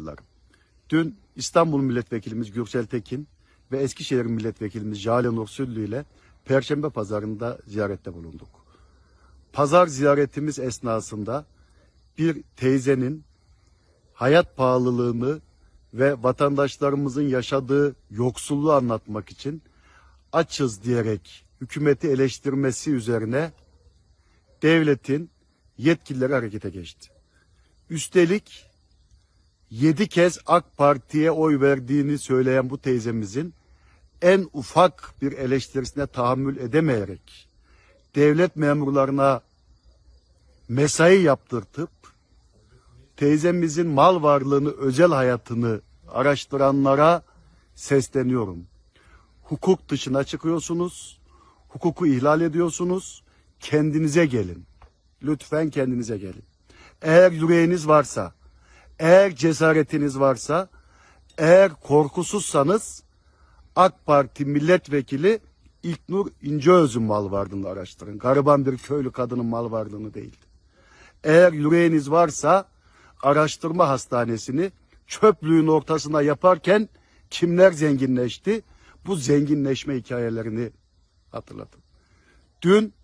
milletvekilleri. Dün İstanbul Milletvekilimiz Gürsel Tekin ve Eskişehir Milletvekilimiz Jale Nur Süllü ile Perşembe Pazarı'nda ziyarette bulunduk. Pazar ziyaretimiz esnasında bir teyzenin hayat pahalılığını ve vatandaşlarımızın yaşadığı yoksulluğu anlatmak için açız diyerek hükümeti eleştirmesi üzerine devletin yetkilileri harekete geçti. Üstelik yedi kez AK Parti'ye oy verdiğini söyleyen bu teyzemizin en ufak bir eleştirisine tahammül edemeyerek devlet memurlarına mesai yaptırtıp teyzemizin mal varlığını, özel hayatını araştıranlara sesleniyorum. Hukuk dışına çıkıyorsunuz, hukuku ihlal ediyorsunuz, kendinize gelin. Lütfen kendinize gelin. Eğer yüreğiniz varsa, eğer cesaretiniz varsa, eğer korkusuzsanız AK Parti milletvekili İlknur İnceöz'ün mal varlığını araştırın. Gariban bir köylü kadının mal varlığını değil. Eğer yüreğiniz varsa araştırma hastanesini çöplüğün ortasına yaparken kimler zenginleşti? Bu zenginleşme hikayelerini hatırlatın. Dün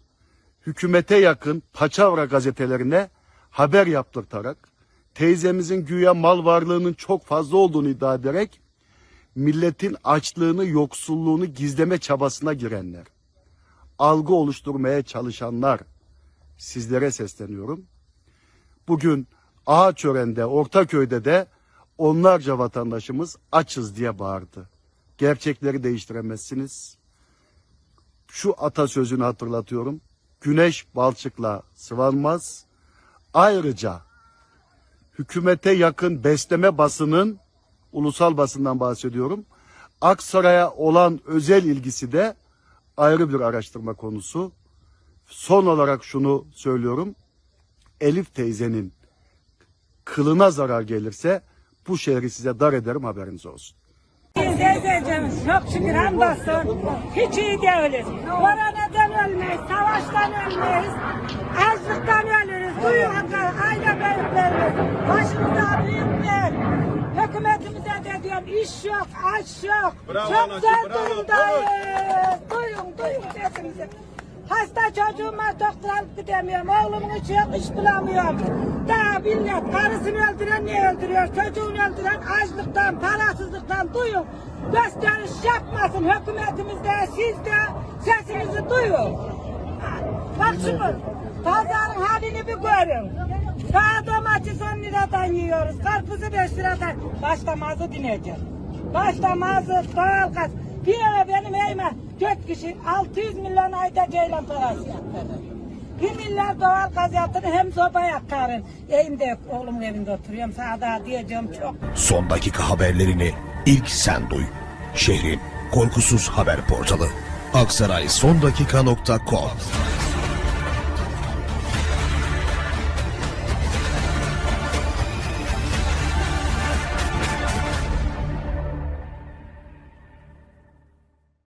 hükümete yakın Paçavra gazetelerine haber yaptırtarak teyzemizin güya mal varlığının çok fazla olduğunu iddia ederek milletin açlığını, yoksulluğunu gizleme çabasına girenler, algı oluşturmaya çalışanlar sizlere sesleniyorum. Bugün Ağaçören'de, Ortaköy'de de onlarca vatandaşımız açız diye bağırdı. Gerçekleri değiştiremezsiniz. Şu atasözünü hatırlatıyorum. Güneş balçıkla sıvanmaz. Ayrıca hükümete yakın besleme basının ulusal basından bahsediyorum. Aksaray'a olan özel ilgisi de ayrı bir araştırma konusu. Son olarak şunu söylüyorum. Elif teyzenin kılına zarar gelirse bu şehri size dar ederim haberiniz olsun. Teyzeciğim çok şükür hamdolsun. Hiç iyi değiliz. Koronadan ölmeyiz, savaştan ölmeyiz, açlıktan ölürüz. Aile büyüklerimiz. Başımızda Diyorum iş yok, aç yok. Bravo çok anacığım, zor bravo, durumdayız. Duyun, duyun sesimizi. Hasta çocuğum var doktor alıp gidemiyorum. Oğlumun hiç yok iş bulamıyorum. Daha millet karısını öldüren niye öldürüyor? Çocuğunu öldüren açlıktan, parasızlıktan duyun. Gösteriş yapmasın hükümetimiz de siz de sesinizi duyun. Bak şunu pazarın halini bir görün. Daha domates 10 liradan yiyoruz. Karpuzu 5 liradan. Başta mazı dinleyeceğim. Başta mazı, doğal gaz. Bir eve benim evime 4 kişi 600 milyon ayda ceylan parası yatırır. Bir milyar doğal gaz yatırır hem soba yakarım. Evimde oğlumun evinde oturuyorum. Sana daha diyeceğim çok. Son dakika haberlerini ilk sen duy. Şehrin korkusuz haber portalı. Aksaray son dakika.com